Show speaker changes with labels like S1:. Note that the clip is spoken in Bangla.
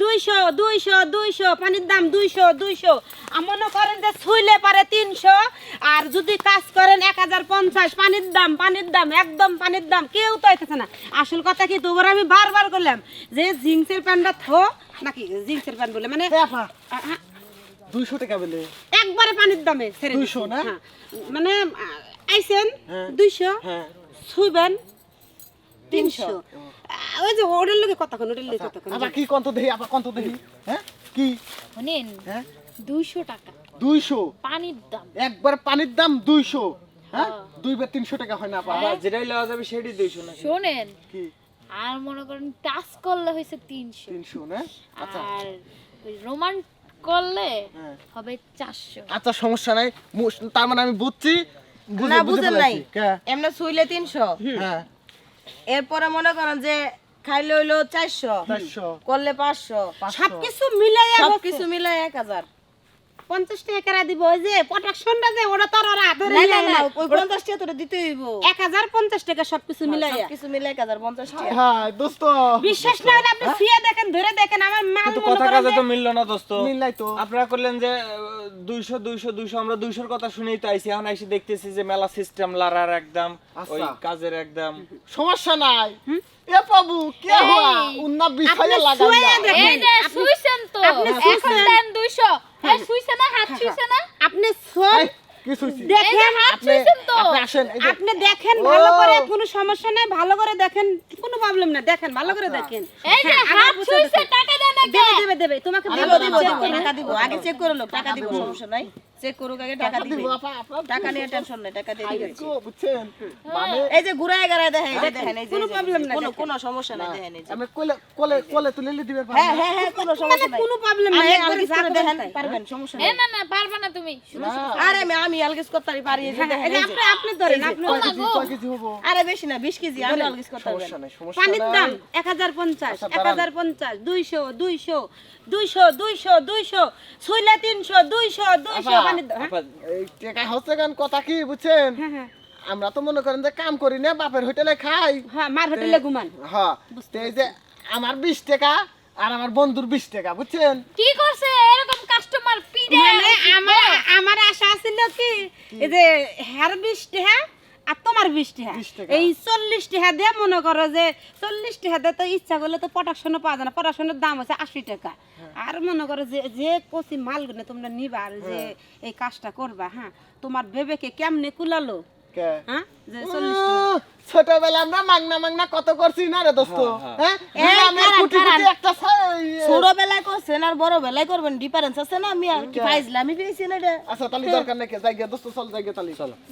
S1: দুইশো দুইশো দুইশো পানির দাম দুইশো দুইশো মনে করেন যে ছুইলে পারে তিনশো আর যদি কাজ করেন এক হাজার পঞ্চাশ পানির দাম পানির দাম একদম পানির দাম কেউ তো আইতেছে না আসল কথা কি তোবার আমি বারবার করলাম যে জিন্সের প্যান্টটা থো নাকি জিন্সের প্যান্ট বলে মানে আ,
S2: দুইশো টাকা বলে
S1: একবারে পানির দামে ছেড়ে
S2: 200
S1: দিছি।
S2: না?
S1: হ্যাঁ। মানে আ, আইছেন
S2: হ্যাঁ।
S1: দুইশো
S2: হ্যাঁ
S1: ছুইবেন তিনশো ওই যে ওটার লোকে কথা কোন ওটার লোকে কথা কোন।
S2: আপা কি কন্ত দেহি আপা কন্ত দেহি হ্যাঁ? কি?
S3: শোনেন
S2: হ্যাঁ?
S3: দুইশো টাকা।
S2: দুইশো?
S3: পানির দাম।
S2: একবার পানির দাম দুইশো হ্যাঁ? দুইবার তিনশো টাকা হয় না আপা
S4: যেটাই লওয়া যাবে সেটাই দুইশো না
S3: শোনেন
S2: কি?
S3: আর মনে করেন টাচ করলে হয়েছে তিনশো।
S2: তিনশো না? আচ্ছা।
S3: আর রোমান করলে
S2: হ্যাঁ।
S3: হবে চারশো।
S2: আচ্ছা সমস্যা নাই। তার মানে আমি বুঝছি বুঝে
S5: না,
S2: বুঝে
S5: বুঝেন নাই। এমনি শুইলে তিনশো।
S2: হ্যাঁ।
S5: এরপরে মনে করেন যে খাইলে হইল চারশো করলে পাঁচশো।
S1: সবকিছু মিলাইয়া
S5: সব
S1: বলছে।
S5: কিছু মিলে এক হাজার।
S1: পঞ্চাশ টাকা কেরা দিব ওই যে প্রোটেকশনটা যে ওটা তোর ওরা ধরে
S5: না। ওই পঞ্চাশ টাকা তোরা দিতে হইব।
S1: এক হাজার পঞ্চাশ টাকা সবকিছু মিলাইয়া।
S5: কিছু মিলে এক হাজার পঞ্চাশ টাকা।
S2: হ্যাঁ দোস্ত।
S1: বিশ্বাস না হলে আপনি শুয়ে দেখেন ধরে দেখেন আমার মনে
S4: কথা কাজে তো মিললো না দোস্ত।
S2: মিললাই তো।
S4: আপনারা করলেন যে দুইশো দুইশো দুইশো আমরা দুইশোর কথা শুনেই তো আইছি। এখন এসে দেখতেছি যে মেলা সিস্টেম লারার একদম ওই
S2: আচ্ছা।
S4: কাজের একদম।
S2: সমস্যা নাই। এ বাবু কে হওয়া? উন্না লাগাই।
S1: দেখেন।
S3: এই যে শুইছেন তো।
S1: আপনি
S3: এখন দেন দুইশো। এই শুইছে না? হাত শুইছে না?
S1: আপনি
S2: কি শুইছি?
S1: দেখেন।
S3: হাত শুইছেন তো।
S2: আপনি আসেন
S1: আপনি দেখেন ভালো করে কোনো সমস্যা নাই। ভালো করে দেখেন কোনো প্রবলেম না দেখেন ভালো করে দেখেন।
S3: এই যে
S1: হ্যাঁ,
S3: হাত শুইছে টাকা দেন আগে
S1: দেবে তোমাকে
S5: দিব
S1: দিব
S5: টাকা দিব আগে চেক করে লোক টাকা দিব। সমস্যা নাই। চেক করুক আগে টাকা দিবে। টাকা নিয়ে টেনশন নাই টাকা দিয়ে
S2: দিয়েছি বুঝছেন? মানে
S5: এই যে ঘুরায় গড়ায় দেখেন এটা দেখেন এই
S1: কোনো প্রবলেম নাই
S5: কোনো কোনো সমস্যা নাই দেখেন এই
S2: আমি কোলে কোলে কোলে তুলে নিয়ে দিবেন
S5: হ্যাঁ হ্যাঁ হ্যাঁ কোনো সমস্যা মানে নাই।
S1: কোনো প্রবলেম নাই
S5: একবারে
S1: যা
S5: দেখেন পারবেন সমস্যা নাই।
S3: না না পারবে না তুমি
S5: আরে আমি আমি আলগিস করতে পারি এই যে
S1: হ্যাঁ, আপনি আপনি ধরেন আপনি
S2: কয়
S5: আরে বেশি না 20 কেজি আমি আলগিস করতে পারবেন
S1: পানির দাম 1050
S2: 1050
S1: 200 200 দুইশো দুইশো দুইশো দুইশো তিনশো দুইশো দুইশো দাম হ্যাঁ?
S4: আপা,
S2: এই টাকা হচ্ছে গান কথা কি বুঝছেন?
S1: হ্যাঁ হ্যাঁ।
S2: আমরা তো মনে করেন যে কাম করি না বাপের হোটেলে খাই।
S1: হ্যাঁ মার হোটেলে ঘুমান।
S2: হ্যাঁ তো এই যে আমার বিশ টাকা আর আমার বন্ধুর বিশ টাকা বুঝছেন?
S3: কি করছে? এরকম কাস্টমার পিড়ে
S1: মানে আমার আমার আশা ছিল কি এই যে হেয়ার বিশ টাকা বিশ টাকা। এই চল্লিশ টাকা দিয়ে মনে করো যে চল্লিশ টাকা দিয়ে তো ইচ্ছা করলে তো প্রোডাকশনও পাওয়া যায় না। প্রোডাকশনের দাম হচ্ছে আশি টাকা। আর মনে করো যে যে কচি মালগুলো তোমরা নিবা আর যে এই কাজটা করবা হ্যাঁ তোমার বেবেকে কেমনে কুলালো? হ্যাঁ
S2: ছোটবেলা আমরা মাংনা মাংনা কত করছি না রে দোস্ত? হ্যাঁ আমি
S5: কারান,
S2: কুটি কুটি
S5: কারান।
S2: একটা
S5: ছোট বেলায় করছেন আর বড় বেলায় করবেন ডিফারেন্স আছে না? আমি আর কি পাইছিলাম আমি পেয়েছি না
S2: আচ্ছা তাহলে দরকার নেই যাই দোস্ত চল যাই তাহলে চলো।